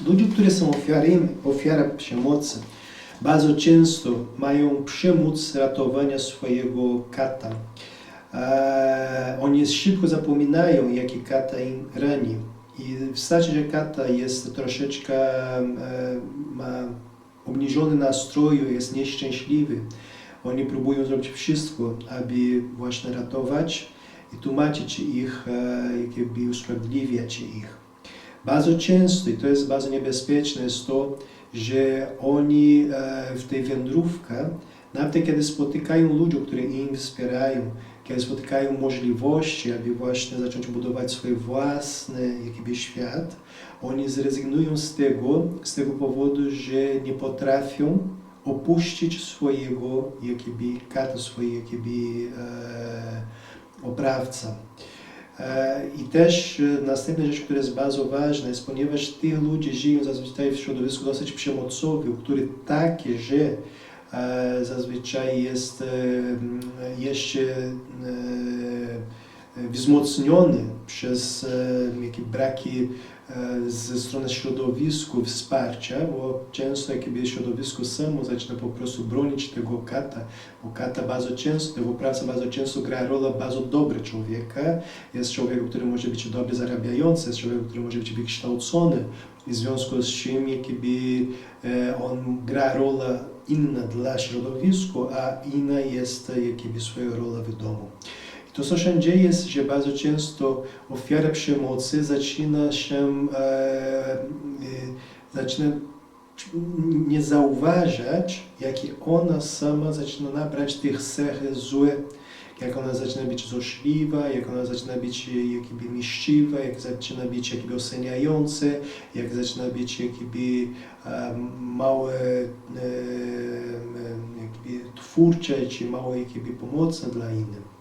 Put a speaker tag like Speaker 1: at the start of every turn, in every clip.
Speaker 1: Ludzie, którzy są ofiarami, ofiara przemocy, bardzo często mają przemóc ratowania swojego kata. E, oni szybko zapominają, jaki kata im rani. I wystarczy, że kata jest troszeczkę, e, ma obniżony nastroju, jest nieszczęśliwy. Oni próbują zrobić wszystko, aby właśnie ratować i tłumaczyć ich, e, jakby usprawiedliwiać ich. Bardzo często, i to jest bardzo niebezpieczne, jest to, że oni e, w tej wędrówce, nawet kiedy spotykają ludzi, którzy im wspierają, kiedy spotykają możliwości, aby właśnie zacząć budować swój własny jakiś świat, oni zrezygnują z tego, z tego powodu, że nie potrafią opuścić swojego jakiby kata, swojego jakiby e, oprawca. E, I też e, następna rzecz, która jest bardzo ważna, jest ponieważ tych ludzi żyją zazwyczaj w środowisku dosyć przemocowym, który takie, że e, zazwyczaj jest jeszcze wzmocniony przez e, jakie braki e, ze strony środowisku wsparcia, bo często jakby środowisko samo zaczyna po prostu bronić tego kata, bo kata bardzo często, tego praca bardzo często gra rolę bardzo dobry człowieka, jest człowiekiem, który może być dobrze zarabiający, jest człowiekiem, który może być wykształcony w związku z czym jakby e, on gra rolę inna dla środowiska, a inna jest jakby swoja rola w domu. To, co się dzieje, jest, że bardzo często ofiara przemocy zaczyna się, e, e, zaczyna nie zauważać, jakie ona sama zaczyna nabrać tych cech złe, jak ona zaczyna być złośliwa, jak ona zaczyna być jakby miściwa, jak zaczyna być jakby oceniająca, jak zaczyna być jakby e, małe e, jakby twórcze, czy małe jakby pomocne dla innych.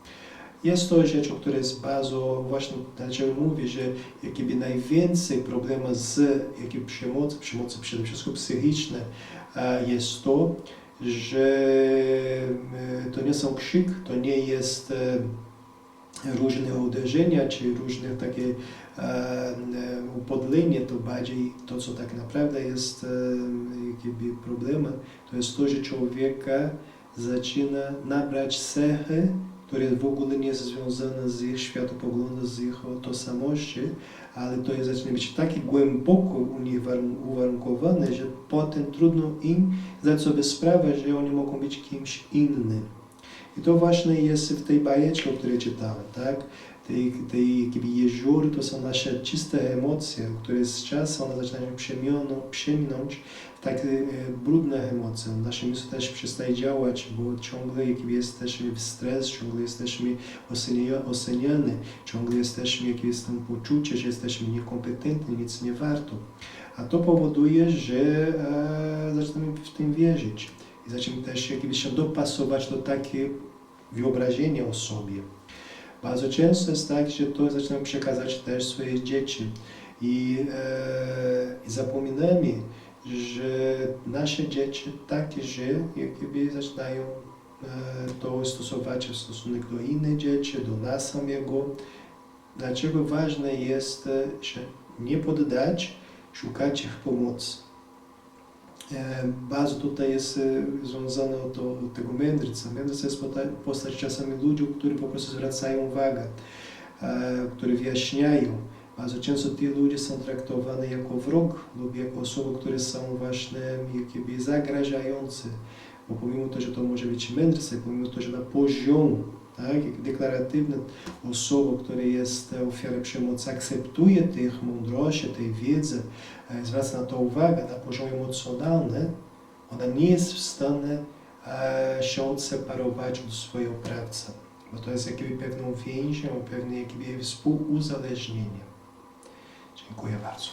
Speaker 1: Jest to rzecz, o której jest bardzo, właśnie dlaczego mówię, że jakby najwięcej problemów z jakby przemocy, przemocy przede wszystkim psychicznej, e, jest to, że e, to nie są krzyk, to nie jest e, różne uderzenia, czy różne takie e, upodlenie, to bardziej to, co tak naprawdę jest e, problemem, to jest to, że człowieka zaczyna nabrać cechy, które w ogóle nie jest związane z ich światopoglądem, z ich tożsamością, ale to jest, zaczyna być takie głęboko uniwarun- uwarunkowane, że potem trudno im zdać sobie sprawę, że oni mogą być kimś innym. I to właśnie jest w tej bajeczce, o której czytałem, tak? Tej, tej jakby jezior to są nasze czyste emocje, które z czasem one zaczynają przemianą, w takie brudne emocje. Nasze mysł też przestaje działać, bo ciągle jakby jesteśmy w stres, ciągle jesteśmy ocenia- oceniani, ciągle jesteśmy, jakby jest tam poczucie, że jesteśmy niekompetentni, nic nie warto. A to powoduje, że e, zaczynamy w tym wierzyć i zaczynamy też jakby się dopasować do takiego wyobrażenia o sobie. Bardzo często jest tak, że to zaczynamy przekazać też swoje dzieci i, e, zapominamy, że nasze dzieci takie, że jakby zaczynają e, to stosować w stosunek do innych dzieci, do nas samego. Dlaczego ważne jest e, się nie poddać, szukać ich pomocy. E, Bardzo tutaj jest e, związane do, do tego mędrca. Mędrca jest postać czasami ludzi, którzy po prostu zwracają uwagę, e, którzy wyjaśniają. Bardzo często ci ludzie są traktowani jako wróg lub jako osoby, które są właśnie jakby zagrażające. Bo pomimo to, że to może być mędrca, pomimo to, że na poziom tak, deklaratywny osoba, która jest ofiarą przemocy, akceptuje tych mądrości, tej wiedzy, e, zwraca na to uwagę na poziomie emocjonalnym, ona nie jest w stanie e, się odseparować od swojego oprawcy, bo to jest jakby pewną więzią, pewne jakby współuzależnienie. Dziękuję bardzo.